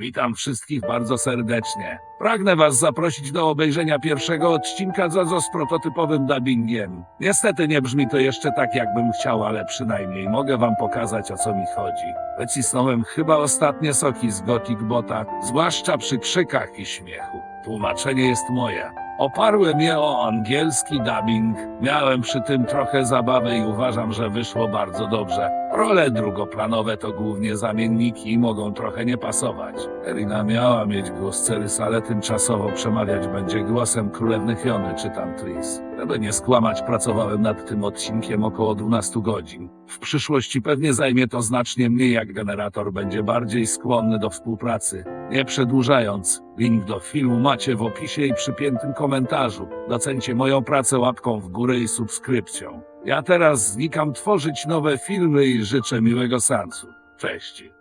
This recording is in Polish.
Witam wszystkich bardzo serdecznie. Pragnę Was zaprosić do obejrzenia pierwszego odcinka Zazo z prototypowym dubbingiem. Niestety nie brzmi to jeszcze tak, jakbym chciał, ale przynajmniej mogę Wam pokazać, o co mi chodzi. Wycisnąłem chyba ostatnie soki z Gothic Bota, zwłaszcza przy krzykach i śmiechu. Tłumaczenie jest moje. Oparłem je o angielski dubbing. Miałem przy tym trochę zabawy i uważam, że wyszło bardzo dobrze. Role drugoplanowe to głównie zamienniki i mogą trochę nie pasować. Erina miała mieć głos Cerys, ale tymczasowo przemawiać będzie głosem królewny Fiony czy tam Tris. Żeby nie skłamać, pracowałem nad tym odcinkiem około 12 godzin. W przyszłości pewnie zajmie to znacznie mniej, jak generator będzie bardziej skłonny do współpracy. Nie przedłużając, link do filmu macie w opisie i przypiętym komentarzu. Docencie moją pracę łapką w górę i subskrypcją. Ja teraz znikam tworzyć nowe filmy i życzę miłego seansu. Cześć.